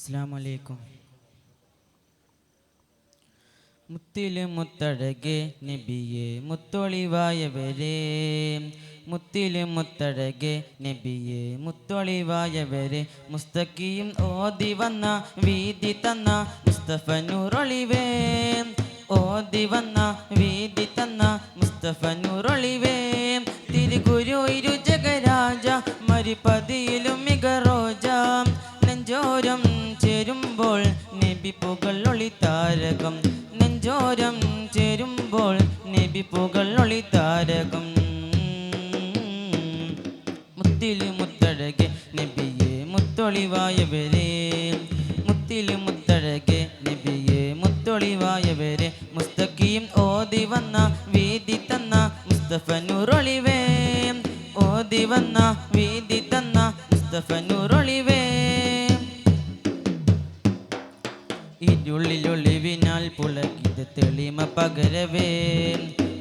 അസ്സാം വലൈക്കും മുത്തിൽ മുത്തഴകെ നബിയെ മുത്തൊളിവായവരെ. മുത്തിൽ മുത്തഴകെ നബിയെ മുത്തൊളിവായവരെ. മുസ്തക്കിയും ഓതി വന്ന വീതി തന്ന മുസ്തഫ നൂറൊളിവേ. ഓതി വന്ന വീതി തന്ന മുസ്തഫ നൂറൊളിവേ. തിരുഗുരു ഇരു ജഗരാജ നബി ഒളിത്താരകം താരകം. നെഞ്ചോരം ചേരുമ്പോൾ നബി ഒളിത്താരകം ഒളി താരകം. മുത്തിൽ മുത്തഴകെ നബിയെ മുത്തൊളിവായവരെ. മുത്തിൽ മുത്തഴകെ നബിയെ മുത്തൊളിവായവരെ. മുസ്തഖീം ഓതി വന്ന വീതി തന്ന മുസ്തഫ നൂറൊളിവേ ഓതി വന്ന വീതി തന്ന മുസ്തഫ നൂറൊളിവേ ഇരുളിലൊളിവിനാൽ പുളകിത് തെളിമ പകരവേ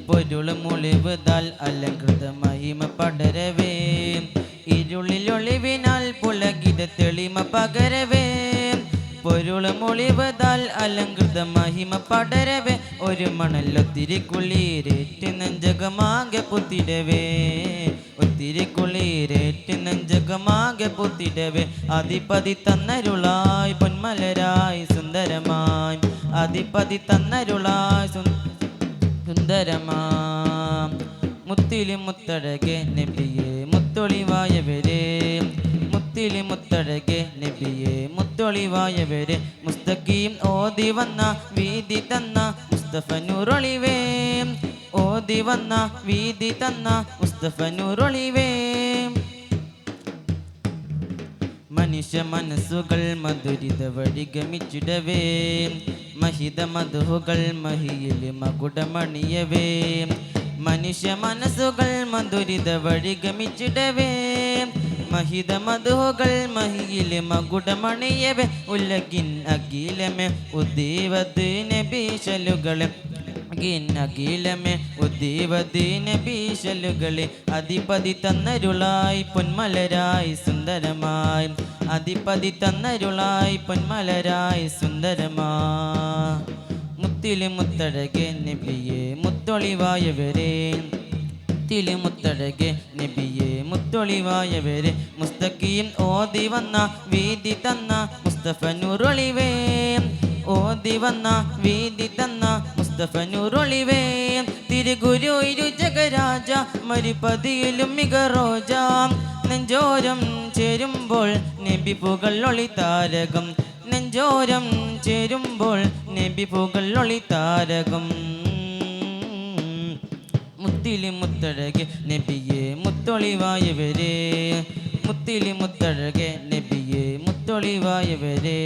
പൊരുളും ഒളിവുതാൽ അലങ്കൃത മഹിമ പടരവേ ഇരുളിലൊളിവിനാൽ പുളകിത് തെളിമ പകരവേ പൊരുളും ഒളിവതാൽ അലങ്കൃത മഹിമ പടരവേ ഒരു മണലൊത്തിരി കുളിരേറ്റ് നെഞ്ചകമാകെ പുത്തിരവേ കുളിരേറ്റ് നെഞ്ചകമാകെ പുത്തിടവേ. അധിപതി തന്നരുളായി പൊന്മലരായി സുന്ദരമായി അധിപതി തന്നരുളായി സുന്ദരമാ. മുത്തിലി മുത്തഴകെ നബിയെ മുത്തൊളിവായവരെ. മുത്തിലി മുത്തഴകെ നബിയെ മുത്തൊളിവായവരെ. മുസ്തഖീം ഓതി വന്ന വീതി തന്ന മുസ്തഫ നൂറൊളിവേ. ഓതി വന്ന വീതി തന്ന മനുഷ്യ മനസ്സുകൾ മധുരിത വഴി ഗമിച്ചിടവേ. മഹിത മധുഹുകൾ മഹിയിൽ മകുടമണിയവേ. മനുഷ്യ മനസ്സുകൾ മധുരിത വഴി ഗമിച്ചിടവേ. മഹിത മധുഹുകൾ മഹിയിൽ മകുടമണിയവേ. ഉലകിൻ അഖിലമേ ഉദ്ദീവത് നബീശലുകളെ അഖിലമേ ഉദ്ദീവദീന ഭീഷലുകളെ അധിപതി തന്നരുളായി പൊന്മലരായി സുന്ദരമായി. അധിപതി തന്നരുളായി പൊന്മലരായി സുന്ദരമാ. മുത്തിൽ മുത്തഴകെ നബിയെ മുത്തൊളിവായവരെ. മുത്തിൽ മുത്തഴകെ നബിയെ മുത്തൊളിവായവരെ. മുസ്തക്കിയും ഓതി വന്ന വീതി തന്ന മുസ്തഫ നൂറൊളിവേ. ഓതി വന്ന വീതി തന്ന മുസ്തഫ നൂറൊളിവേ തിരുഗുരു ഇരു ജഗരാജ മരിപ്പതിയിലും മിക റോജ. നെഞ്ചോരം ചേരുമ്പോൾ നബി പുകൾ ഒളി താരകം. നെഞ്ചോരം ചേരുമ്പോൾ നബി പുകൾ ഒളി താരകം. മുത്തിലി മുത്തഴകെ നബിയെ മുത്തൊളിവായവരെ. മുത്തിലി മുത്തഴകെ നബിയെ മുത്തൊളിവായവരെ.